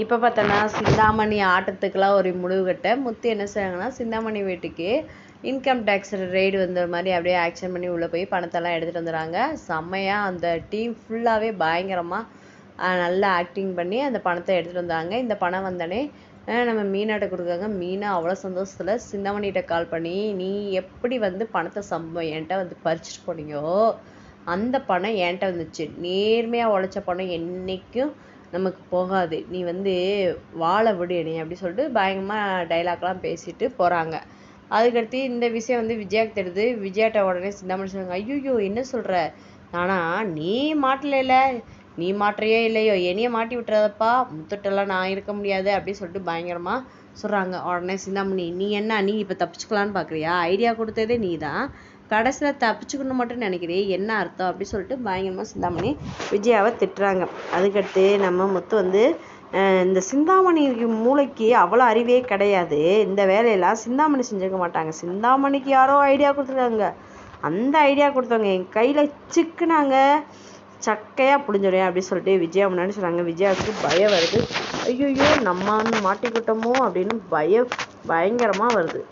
இப்போ பார்த்தோன்னா சிந்தாமணி ஆட்டத்துக்கெல்லாம் ஒரு முடிவு கட்ட முத்து என்ன செய்றாங்கன்னா சிந்தாமணி வீட்டுக்கு இன்கம் டேக்ஸ் ரெய்டு வந்த மாதிரி அப்படியே ஆக்ஷன் பண்ணி உள்ளே போய் பணத்தெல்லாம் எடுத்துகிட்டு வந்துடுறாங்க. செம்மையாக அந்த டீம் ஃபுல்லாகவே பயங்கரமாக நல்லா ஆக்டிங் பண்ணி அந்த பணத்தை எடுத்துகிட்டு வந்தாங்க. இந்த பணம் வந்தோடனே நம்ம மீனாட்ட கொடுக்காங்க மீனா அவ்வளோ சந்தோஷத்தில் சிந்தாமணிகிட்ட கால் பண்ணி நீ எப்படி வந்து பணத்தை சம்ப என்கிட்ட வந்து பறிச்சிட்டு போனியோ அந்த பணம் என்கிட்ட வந்துச்சு. நேர்மையாக உழைச்ச பணம் என்றைக்கும் நமக்கு போகாது. நீ வந்து வாழ விடு நீ அப்படி சொல்லிட்டு பயங்கரமாக டைலாக்லாம் பேசிட்டு போகிறாங்க அதுக்கடுத்து இந்த விஷயம் வந்து விஜயாக்கு தெரியுது. விஜயாட்ட உடனே சிந்தாமணி சொல்லுவாங்க ஐயோ என்ன சொல்கிற ஆனால் நீ மாட்டலைல நீ மாட்டுறியோ இல்லையோ? என்னைய மாட்டி விட்டுறதப்பா. முத்துட்டெல்லாம் நான் இருக்க முடியாது. அப்படின்னு சொல்லிட்டு பயங்கரமாக சொல்கிறாங்க உடனே சிந்தாமணி நீ என்ன? நீ இப்போ தப்பிச்சுக்கலான்னு பார்க்குறியா ஐடியா கொடுத்ததே நீ தான் கடைசியில் தப்பிச்சுக்கணும் மட்டும் நினைக்கிறே என்ன அர்த்தம் அப்படின்னு சொல்லிட்டு பயங்கரமாக சிந்தாமணி விஜயாவை திட்டுறாங்க. அதுக்கடுத்து நம்ம முத்து வந்து இந்த சிந்தாமணி மூளைக்கு அவ்வளோ அறிவே கிடையாது. இந்த வேலையெல்லாம் சிந்தாமணி செஞ்சுருக்க மாட்டாங்க. சிந்தாமணிக்கு யாரோ ஐடியா கொடுத்துருக்காங்க. அந்த ஐடியா கொடுத்தவங்க என் கையில் சிக்குனாங்க. சக்கையாக புடிஞ்சிடும் அப்படி சொல்லிட்டு விஜயா முன்னாடி சொன்னாங்க விஜயாவுக்கு பயம் வருது. ஐயோ நம்ம மாட்டிக்கிட்டோமோ அப்படின்னு பயம் பயங்கரமாக வருது.